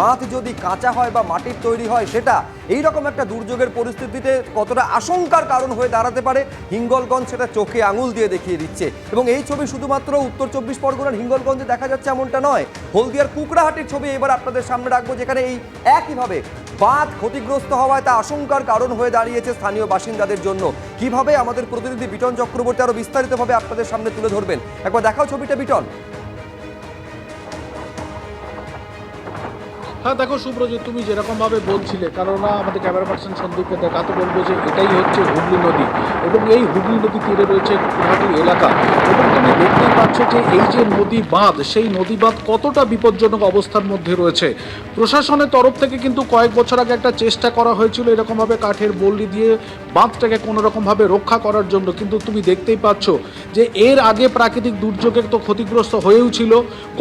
বাঁধ যদি কাঁচা হয় বা মাটির তৈরি হয়, সেটা এই রকম একটা দুর্যোগের পরিস্থিতিতে কতটা আশঙ্কার কারণ হয়ে দাঁড়াতে পারে, হিঙ্গলগঞ্জ সেটা চোখে আঙুল দিয়ে দেখিয়ে দিচ্ছে। এবং এই ছবি শুধুমাত্র উত্তর চব্বিশ পরগনার হিঙ্গলগঞ্জে দেখা যাচ্ছে এমনটা নয়, হলদিয়ার কুকড়াহাটির ছবি এবার আপনাদের সামনে রাখব, যেখানে এই একইভাবে বাঁধ ক্ষতিগ্রস্ত হওয়ায় তা আশঙ্কার কারণ হয়ে দাঁড়িয়েছে স্থানীয় বাসিন্দাদের জন্য। কীভাবে আমাদের প্রতিনিধি বিটন চক্রবর্তী আরও বিস্তারিতভাবে আপনাদের সামনে তুলে ধরবেন? একবার দেখাও ছবিটা বিটন। হ্যাঁ দেখো সুব্রজিৎ, তুমি যেরকম ভাবে বলছিলে কারণ আমাদের ক্যামেরা পার্সন সন্দীপকে দেখাতে বলব যে এটাই হচ্ছে হুগলি নদী এবং এই হুগলি নদী তীরে রয়েছে কুলহাটি এলাকা এবং তুমি দেখতেই পাচ্ছ যে এই যে নদী বাঁধ সেই নদী বাঁধ কতটা বিপজ্জনক অবস্থার মধ্যে রয়েছে। প্রশাসনের তরফ থেকে কিন্তু কয়েক বছর আগে একটা চেষ্টা করা হয়েছিল এরকমভাবে কাঠের বল্লি দিয়ে বাঁধটাকে কোনো রকমভাবে রক্ষা করার জন্য, কিন্তু তুমি দেখতেই পাচ্ছ যে এর আগে প্রাকৃতিক দুর্যোগে তো ক্ষতিগ্রস্ত হয়েও ছিল।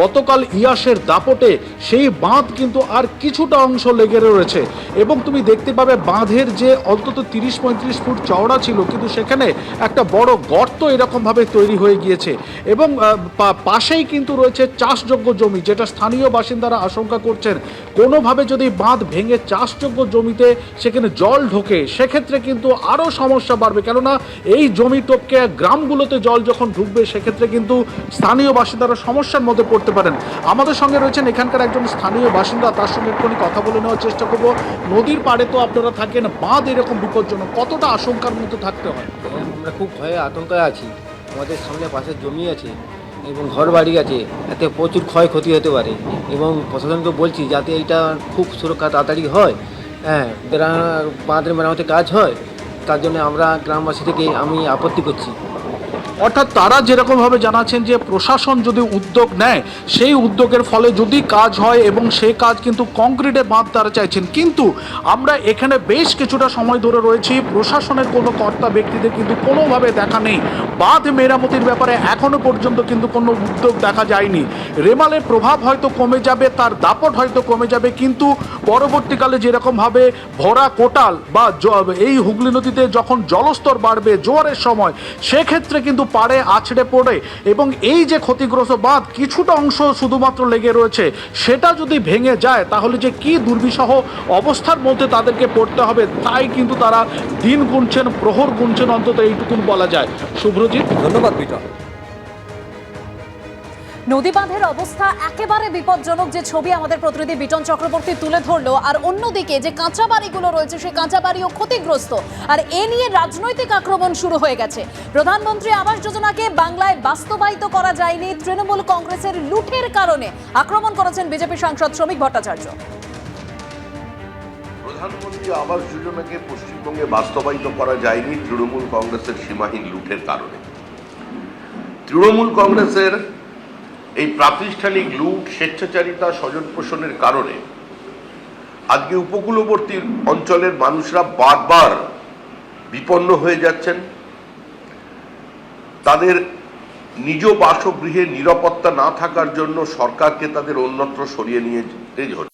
গতকাল ইয়াসের দাপটে সেই বাঁধ কিন্তু আর কিছুটা অংশ লেগে রয়েছে। এবং তুমি দেখতে পাবে বাঁধের যে অন্তত তিরিশ পঁয়ত্রিশ ফুট চওড়া ছিল, কিন্তু সেখানে একটা বড় গর্ত এরকমভাবে তৈরি হয়ে গিয়েছে। এবং পাশেই কিন্তু রয়েছে চাষযোগ্য জমি, যেটা স্থানীয় বাসিন্দারা আশঙ্কা করছেন কোনোভাবে যদি বাঁধ ভেঙে চাষযোগ্য জমিতে সেখানে জল ঢোকে, সেক্ষেত্রে কিন্তু আরও সমস্যা বাড়বে। কেননা এই জমি টপকে গ্রামগুলোতে জল যখন ঢুকবে, সেক্ষেত্রে কিন্তু স্থানীয় বাসিন্দারা সমস্যার মধ্যে পড়তে পারেন। আমাদের সঙ্গে রয়েছেন এখানকার একজন স্থানীয় বাসিন্দা, তার সঙ্গে একটুখানি কথা বলে নেওয়ার চেষ্টা করব। নদীর পাড়ে তো আপনারা থাকেন, বাঁধ এরকম বিপজ্জনক, কতটা আশঙ্কার মতো থাকতে হয়? আমরা খুব ভয়ে আতঙ্কে আছি। আমাদের সামনে পাশে জমি আছে এবং ঘর বাড়ি আছে, এতে প্রচুর ক্ষয়ক্ষতি হতে পারে। এবং প্রশাসনকে বলছি, যাতে এইটা খুব সুরক্ষা তাড়াতাড়ি হয় হ্যাঁ বাঁধের মেরামতের কাজ হয়, তার জন্য আমরা গ্রামবাসী থেকে আমি আপত্তি করছি। অর্থাৎ তারা যেরকমভাবে জানাচ্ছেন যে প্রশাসন যদি উদ্যোগ নেয়, সেই উদ্যোগের ফলে যদি কাজ হয় এবং সেই কাজ কিন্তু কংক্রিটে বাঁধ তারা চাইছেন। কিন্তু আমরা এখানে বেশ কিছুটা সময় ধরে রয়েছি, প্রশাসনের কোনো কর্তা ব্যক্তিদের কিন্তু কোনোভাবে দেখা নেই। বাঁধ মেরামতির ব্যাপারে এখনও পর্যন্ত কিন্তু কোনো উদ্যোগ দেখা যায়নি। রেমালের প্রভাব হয়তো কমে যাবে, তার দাপট হয়তো কমে যাবে, কিন্তু পরবর্তীকালে যেরকমভাবে ভরা কোটাল বা এই হুগলি নদীতে যখন জলস্তর বাড়বে জোয়ারের সময়, সেক্ষেত্রে কিন্তু পাড়ে আছড়ে পড়ে এবং এই যে ক্ষতিগ্রস্ত বাঁধ কিছুটা অংশ শুধুমাত্র লেগে রয়েছে, সেটা যদি ভেঙে যায়, তাহলে যে কি দুর্বিষহ অবস্থার মধ্যে তাদেরকে পড়তে হবে, তাই কিন্তু তারা দিন গুনছেন, প্রহর গুনছেন, অন্তত এইটুকুন বলা যায়। শুভ্রজিৎ ধন্যবাদ বিটন নদী বাঁধের অবস্থা একেবারে বিপজ্জনক। যে ছবি আমাদের প্রতিনিধি বিটন চক্রবর্তী তুলে ধরলো আর অন্যদিকে যে কাঁচা বাড়িগুলো রয়েছে সেই কাঁচা বাড়িও ক্ষতিগ্রস্ত। আর এ নিয়ে রাজনৈতিক আক্রমণ শুরু হয়ে গেছে। প্রধানমন্ত্রী আবাস যোজনাকে বাংলায় বাস্তবায়িত করা যায়নি। তৃণমূল কংগ্রেসের লুঠের কারণে আক্রমণ করেছেন বিজেপি সাংসদ শ্রমিক ভট্টাচার্য। প্রধানমন্ত্রী আবাস যোজনাকে পশ্চিমবঙ্গে বাস্তবায়িত করা যায়নি তৃণমূল কংগ্রেসের সীমাহীন লুটের কারণে। তৃণমূল কংগ্রেসের এই প্রাতিষ্ঠানিক লুট, স্বেচ্ছাচারিতা স্বজন পোষণের কারণে আজকে উপকূলবর্তী অঞ্চলের মানুষরা বারবার বিপন্ন হয়ে যাচ্ছেন। তাদের নিজ বাসগৃহে নিরাপত্তা না থাকার জন্য সরকারকে তাদের অন্যত্র সরিয়ে নিয়ে যেতে হচ্ছে।